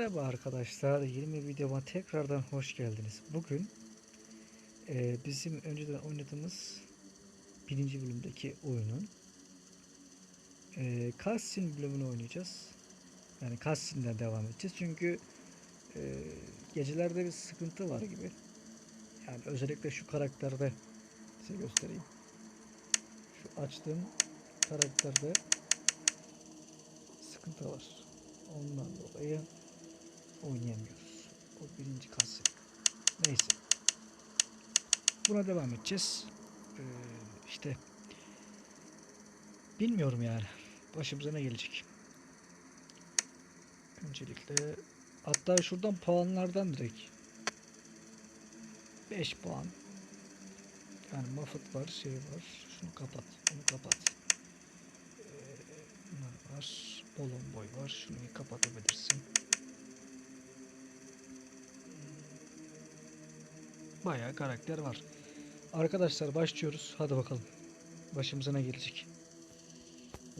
Merhaba arkadaşlar, yeni bir videoma tekrardan hoş geldiniz. Bugün e, bizim önceden oynadığımız birinci bölümdeki oyunun e, cutscene bölümünü oynayacağız. Yani cutscene'den devam edeceğiz çünkü e, gecelerde bir sıkıntı var gibi. Yani özellikle şu karakterde size göstereyim. Şu açtığım karakterde sıkıntı var. Ondan dolayı oynayamıyoruz. O birinci kası. Neyse. Buna devam edeceğiz. Ee, işte bilmiyorum yani. Başımıza ne gelecek. Öncelikle hatta şuradan puanlardan direkt 5 puan. Yani Muffet var, şey var. Şunu kapat, bunu kapat. Ee, bunlar var. Bolon boy var. Şunu kapatabilirsin. Bayağı karakter var. Arkadaşlar başlıyoruz. Hadi bakalım. Başımıza ne gelecek?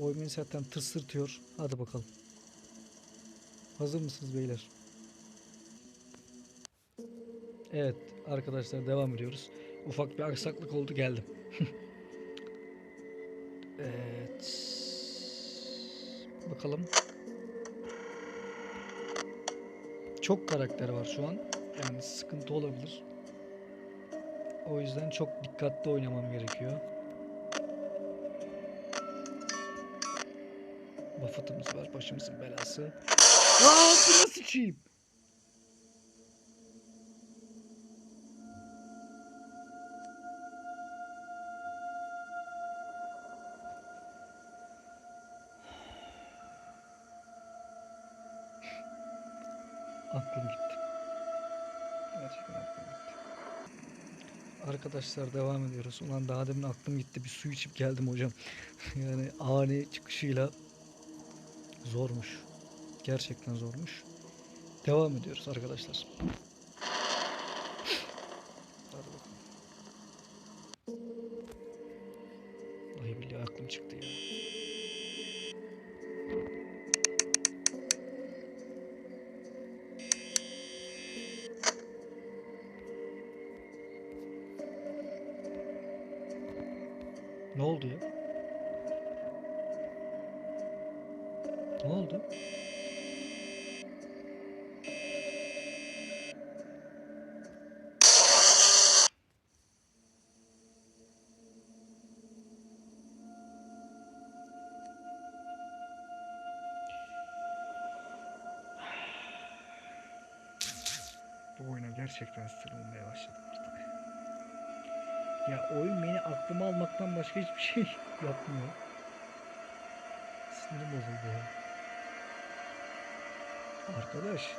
Oyun zaten tırsırtıyor. Hadi bakalım. Hazır mısınız beyler? Evet arkadaşlar devam ediyoruz. Ufak bir aksaklık oldu geldim. evet. Bakalım. Çok karakter var şu an. Yani sıkıntı olabilir. O yüzden çok dikkatli oynamam gerekiyor. Buffett'ımız var. Başımızın belası. Aa, nasıl çiğim? Aklım gitti. Arkadaşlar devam ediyoruz. Ulan daha demin aklım gitti. Bir su içip geldim hocam. yani ani çıkışıyla zormuş. Gerçekten zormuş. Devam ediyoruz arkadaşlar. Ne oldu ya? Ne oldu? Bu oyuna gerçekten sinir olmaya başladım. Ya oyun beni aklıma almaktan başka hiçbir şey yapmıyor. Sinirim bozuldu ya. Arkadaş.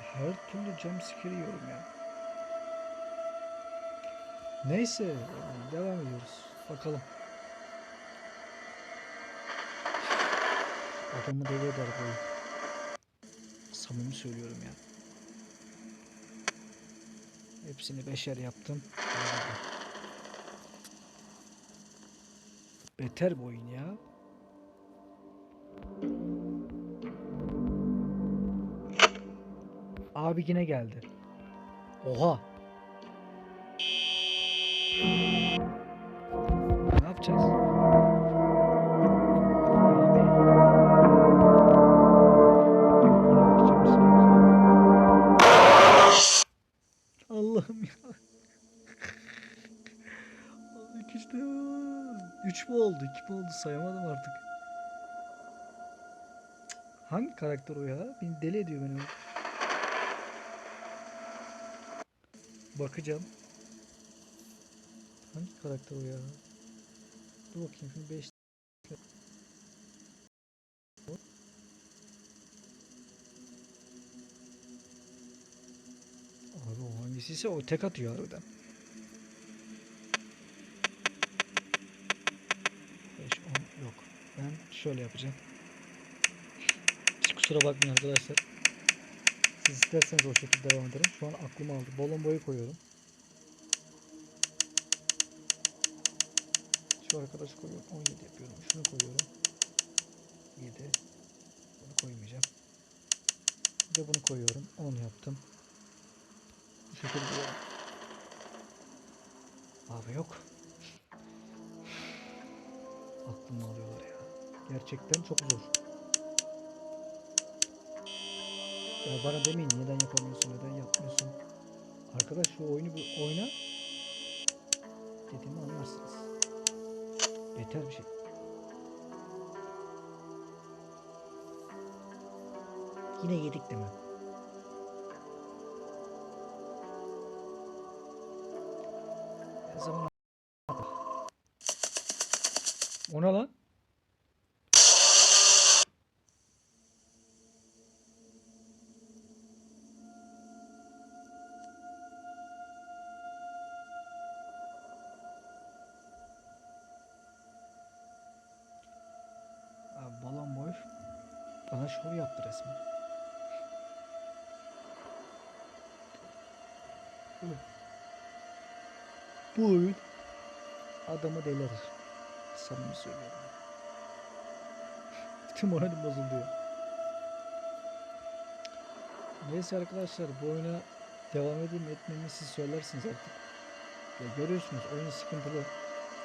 Her türlü jumpscare yiyorum ya. Neyse yani devam ediyoruz. Bakalım. Adamı deli eder oyun. Samimi söylüyorum ya. Hepsini beşer yaptım. Beter bu oyun ya. Abi yine geldi. Oha. Ne yapacağız? 3 mü oldu 2 mi oldu sayamadım artık. Hangi karakter o ya? Beni deli ediyor beni. Bakacağım. Hangi karakter o ya? Dur bakayım şimdi 5 Abi o hangisi o tek atıyor harbiden. Şöyle yapacağım. Hiç kusura bakmayın arkadaşlar. Siz isterseniz o şekilde devam ederim. Şu an aklım aldı. Bolon boyu koyuyorum. Şu arkadaşı koyuyorum. 17 yapıyorum. Şunu koyuyorum. 7 Bunu koymayacağım. Bir de bunu koyuyorum. 10 yaptım. Bu şekilde Abi yok. Aklımı alıyorlar ya. Gerçekten çok zor. Ya bana demeyin neden yapamıyorsun, neden yapmıyorsun. Arkadaş şu oyunu bir oyna. Dediğimi anlarsınız. Yeter bir şey. Yine yedik değil mi? Ne zaman O ne lan? Şov yaptı resmen. Bu oyun adamı delirir. Samimi söylüyorum. Bütün moralim bozuldu. Neyse arkadaşlar bu oyuna devam edeyim mi, etmeyeyim mi siz söylersiniz artık. Ya görüyorsunuz oyun sıkıntılı.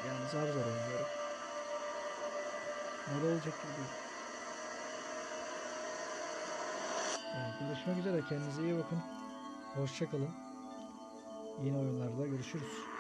Yani zar zor oynuyorum. Ne olacak gibi değil. Yani görüşmek üzere kendinize iyi bakın. Hoşça kalın. Yeni oyunlarda görüşürüz.